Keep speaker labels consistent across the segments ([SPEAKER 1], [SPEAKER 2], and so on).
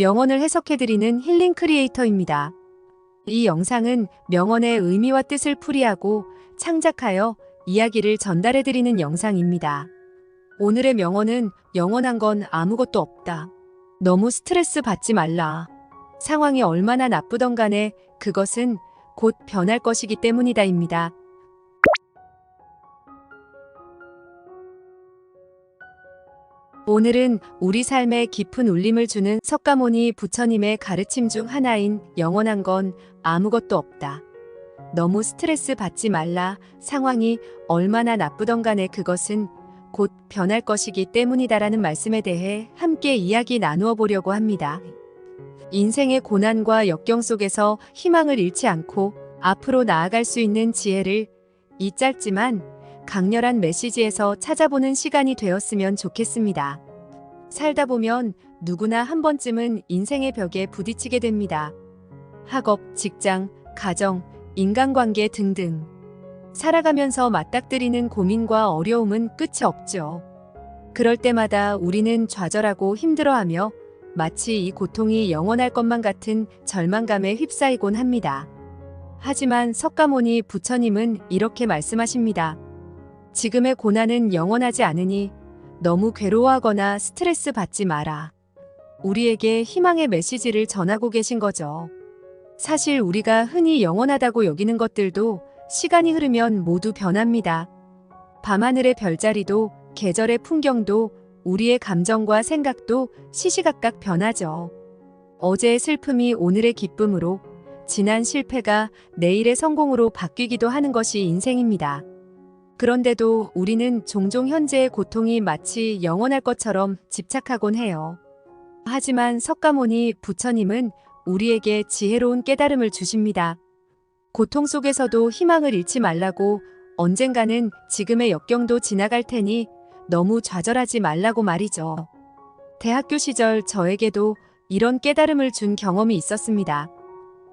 [SPEAKER 1] 명언을 해석해드리는 힐링 크리에이터입니다. 이 영상은 명언의 의미와 뜻을 풀이하고 창작하여 이야기를 전달해드리는 영상입니다. 오늘의 명언은 영원한 건 아무것도 없다. 너무 스트레스 받지 말라. 상황이 얼마나 나쁘던 간에 그것은 곧 변할 것이기 때문이다입니다. 오늘은 우리 삶에 깊은 울림을 주는 석가모니 부처님의 가르침 중 하나인 영원한 건 아무것도 없다. 너무 스트레스 받지 말라. 상황이 얼마나 나쁘던 간에 그것은 곧 변할 것이기 때문이다라는 말씀에 대해 함께 이야기 나누어 보려고 합니다. 인생의 고난과 역경 속에서 희망을 잃지 않고 앞으로 나아갈 수 있는 지혜를 이 짧지만 강렬한 메시지에서 찾아보는 시간이 되었으면 좋겠습니다. 살다 보면 누구나 한 번쯤은 인생의 벽에 부딪히게 됩니다. 학업, 직장, 가정, 인간관계 등등. 살아가면서 맞닥뜨리는 고민과 어려움은 끝이 없죠. 그럴 때마다 우리는 좌절하고 힘들어하며 마치 이 고통이 영원할 것만 같은 절망감에 휩싸이곤 합니다. 하지만 석가모니 부처님은 이렇게 말씀하십니다. 지금의 고난은 영원하지 않으니 너무 괴로워하거나 스트레스 받지 마라. 우리에게 희망의 메시지를 전하고 계신 거죠. 사실 우리가 흔히 영원하다고 여기는 것들도 시간이 흐르면 모두 변합니다. 밤하늘의 별자리도 계절의 풍경도 우리의 감정과 생각도 시시각각 변하죠. 어제의 슬픔이 오늘의 기쁨으로 지난 실패가 내일의 성공으로 바뀌기도 하는 것이 인생입니다. 그런데도 우리는 종종 현재의 고통이 마치 영원할 것처럼 집착하곤 해요. 하지만 석가모니 부처님은 우리에게 지혜로운 깨달음을 주십니다. 고통 속에서도 희망을 잃지 말라고 언젠가는 지금의 역경도 지나갈 테니 너무 좌절하지 말라고 말이죠. 대학교 시절 저에게도 이런 깨달음을 준 경험이 있었습니다.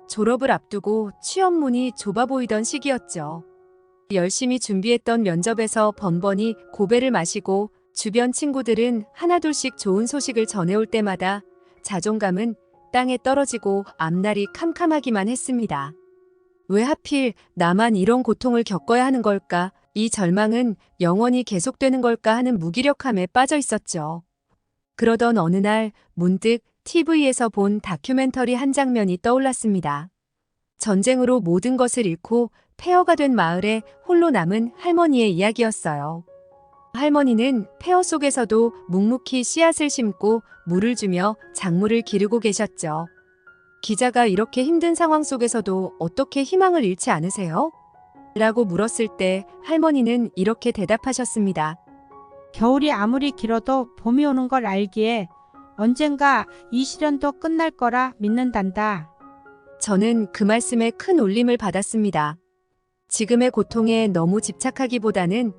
[SPEAKER 1] 졸업을 앞두고 취업문이 좁아 보이던 시기였죠. 열심히 준비했던 면접에서 번번이 고배를 마시고 주변 친구들은 하나둘씩 좋은 소식을 전해올 때마다 자존감은 땅에 떨어지고 앞날이 캄캄하기만 했습니다. 왜 하필 나만 이런 고통을 겪어야 하는 걸까? 이 절망은 영원히 계속되는 걸까 하는 무기력함에 빠져 있었죠. 그러던 어느 날 문득 TV에서 본 다큐멘터리 한 장면이 떠올랐습니다. 전쟁으로 모든 것을 잃고 폐허가 된 마을에 홀로 남은 할머니의 이야기였어요. 할머니는 폐허 속에서도 묵묵히 씨앗을 심고 물을 주며 작물을 기르고 계셨죠. 기자가 이렇게 힘든 상황 속에서도 어떻게 희망을 잃지 않으세요? 라고 물었을 때 할머니는 이렇게 대답하셨습니다.
[SPEAKER 2] 겨울이 아무리 길어도 봄이 오는 걸 알기에 언젠가 이 시련도 끝날 거라 믿는단다.
[SPEAKER 1] 저는 그 말씀에 큰 울림을 받았습니다. 지금의 고통에 너무 집착하기보다는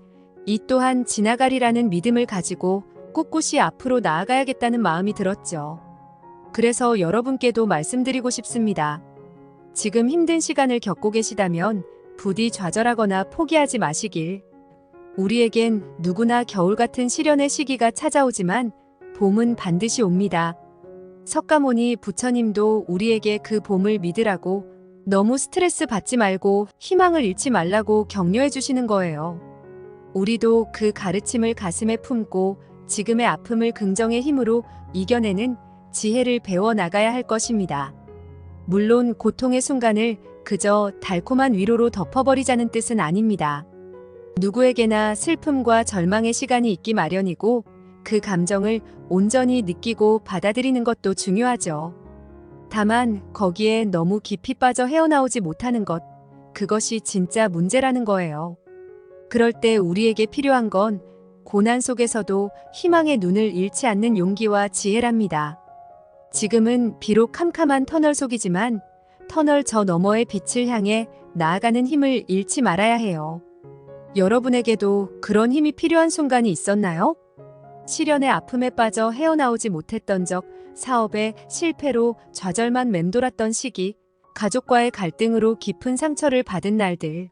[SPEAKER 1] 이 또한 지나가리라는 믿음을 가지고 꿋꿋이 앞으로 나아가야겠다는 마음이 들었죠. 그래서 여러분께도 말씀드리고 싶습니다. 지금 힘든 시간을 겪고 계시다면 부디 좌절하거나 포기하지 마시길. 우리에겐 누구나 겨울 같은 시련의 시기가 찾아오지만 봄은 반드시 옵니다. 석가모니 부처님도 우리에게 그 봄을 믿으라고 너무 스트레스 받지 말고 희망을 잃지 말라고 격려해 주시는 거예요. 우리도 그 가르침을 가슴에 품고 지금의 아픔을 긍정의 힘으로 이겨내는 지혜를 배워 나가야 할 것입니다. 물론 고통의 순간을 그저 달콤한 위로로 덮어버리자는 뜻은 아닙니다. 누구에게나 슬픔과 절망의 시간이 있기 마련이고 그 감정을 온전히 느끼고 받아들이는 것도 중요하죠. 다만 거기에 너무 깊이 빠져 헤어나오지 못하는 것, 그것이 진짜 문제라는 거예요. 그럴 때 우리에게 필요한 건 고난 속에서도 희망의 눈을 잃지 않는 용기와 지혜랍니다. 지금은 비록 캄캄한 터널 속이지만 터널 저 너머의 빛을 향해 나아가는 힘을 잃지 말아야 해요. 여러분에게도 그런 힘이 필요한 순간이 있었나요? 시련의 아픔에 빠져 헤어나오지 못했던 적, 사업의 실패로 좌절만 맴돌았던 시기, 가족과의 갈등으로 깊은 상처를 받은 날들.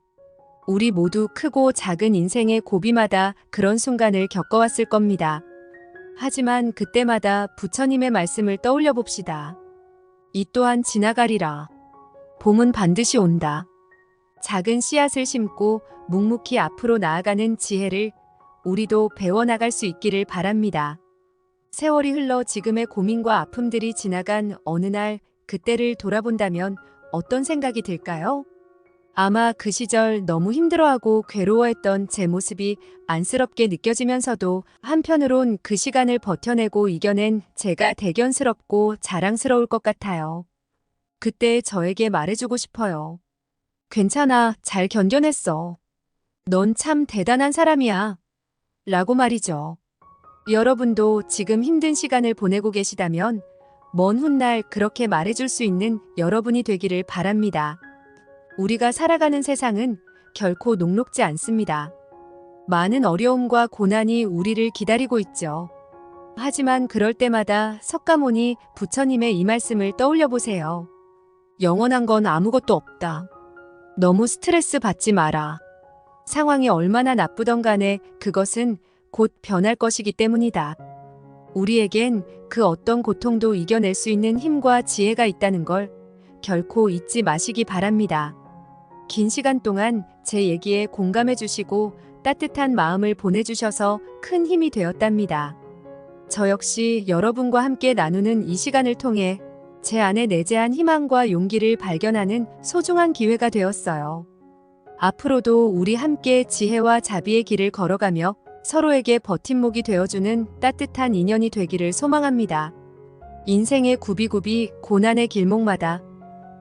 [SPEAKER 1] 우리 모두 크고 작은 인생의 고비마다 그런 순간을 겪어왔을 겁니다. 하지만 그때마다 부처님의 말씀을 떠올려 봅시다. 이 또한 지나가리라. 봄은 반드시 온다. 작은 씨앗을 심고 묵묵히 앞으로 나아가는 지혜를 우리도 배워나갈 수 있기를 바랍니다. 세월이 흘러 지금의 고민과 아픔들이 지나간 어느 날 그때를 돌아본다면 어떤 생각이 들까요? 아마 그 시절 너무 힘들어하고 괴로워했던 제 모습이 안쓰럽게 느껴지면서도 한편으론 그 시간을 버텨내고 이겨낸 제가 대견스럽고 자랑스러울 것 같아요. 그때 저에게 말해주고 싶어요. 괜찮아, 잘 견뎌냈어. 넌 참 대단한 사람이야. 라고 말이죠. 여러분도 지금 힘든 시간을 보내고 계시다면 먼 훗날 그렇게 말해줄 수 있는 여러분이 되기를 바랍니다. 우리가 살아가는 세상은 결코 녹록지 않습니다. 많은 어려움과 고난이 우리를 기다리고 있죠. 하지만 그럴 때마다 석가모니 부처님의 이 말씀을 떠올려 보세요. 영원한 건 아무것도 없다. 너무 스트레스 받지 마라. 상황이 얼마나 나쁘던 간에 그것은 곧 변할 것이기 때문이다. 우리에겐 그 어떤 고통도 이겨낼 수 있는 힘과 지혜가 있다는 걸 결코 잊지 마시기 바랍니다. 긴 시간 동안 제 얘기에 공감해 주시고 따뜻한 마음을 보내주셔서 큰 힘이 되었답니다. 저 역시 여러분과 함께 나누는 이 시간을 통해 제 안에 내재한 희망과 용기를 발견하는 소중한 기회가 되었어요. 앞으로도 우리 함께 지혜와 자비의 길을 걸어가며 서로에게 버팀목이 되어주는 따뜻한 인연이 되기를 소망합니다. 인생의 구비구비 고난의 길목마다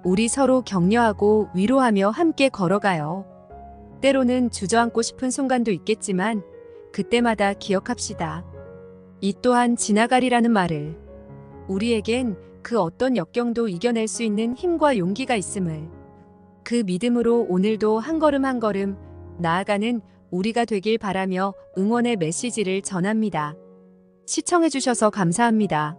[SPEAKER 1] 우리 서로 격려하고 위로하며 함께 걸어가요. 때로는 주저앉고 싶은 순간도 있겠지만 그때마다 기억합시다. 이 또한 지나가리라는 말을 우리에겐 그 어떤 역경도 이겨낼 수 있는 힘과 용기가 있음을 그 믿음으로 오늘도 한 걸음 한 걸음 나아가는 우리가 되길 바라며 응원의 메시지를 전합니다. 시청해주셔서 감사합니다.